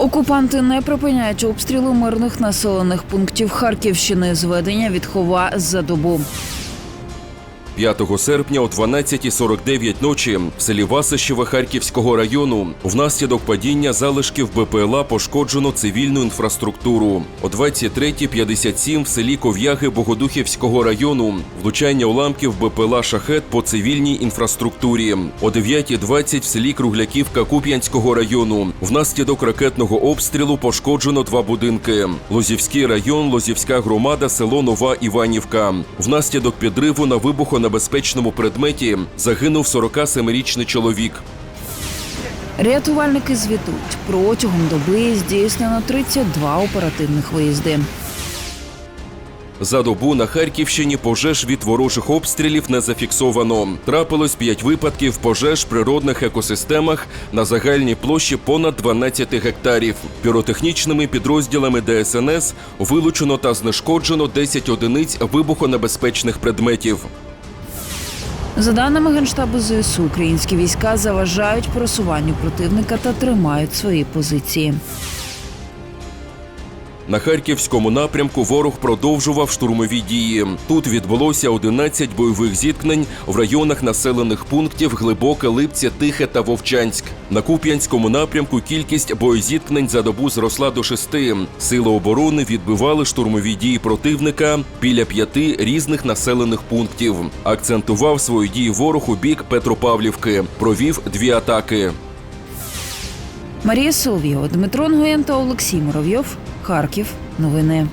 Окупанти не припиняють обстріли мирних населених пунктів Харківщини. Зведення відхова за добу. 5 серпня о 12.49 ночі в селі Васищеве Харківського району внаслідок падіння залишків БПЛА пошкоджено цивільну інфраструктуру. О 23.57 в селі Ков'яги Богодухівського району влучання уламків БПЛА «Шахет» по цивільній інфраструктурі. О 9.20 в селі Кругляківка Куп'янського району внаслідок ракетного обстрілу пошкоджено два будинки. Лозівський район, Лозівська громада, село Нова Іванівка. Внаслідок підриву на вибухонебезпечному предметі загинув 47-річний чоловік. Рятувальники звітують протягом доби здійснено 32 оперативних виїзди. За добу на Харківщині пожеж від ворожих обстрілів не зафіксовано. Трапилось 5 випадків пожеж в природних екосистемах на загальній площі понад 12 гектарів. Піротехнічними підрозділами ДСНС вилучено та знешкоджено 10 одиниць вибухонебезпечних предметів. За даними генштабу ЗСУ, українські війська заважають просуванню противника та тримають свої позиції. На харківському напрямку ворог продовжував штурмові дії. Тут відбулося 11 бойових зіткнень в районах населених пунктів Глибоке, Липця, Тихе та Вовчанськ. На Куп'янському напрямку кількість боєзіткнень за добу зросла до шести. Сили оборони відбивали штурмові дії противника біля п'яти різних населених пунктів. Акцентував свої дії ворог у бік Петропавлівки. Провів дві атаки. Марія Соловйова, Дмитро Нгоєн та Олексій Муравйов. Харків. Новини.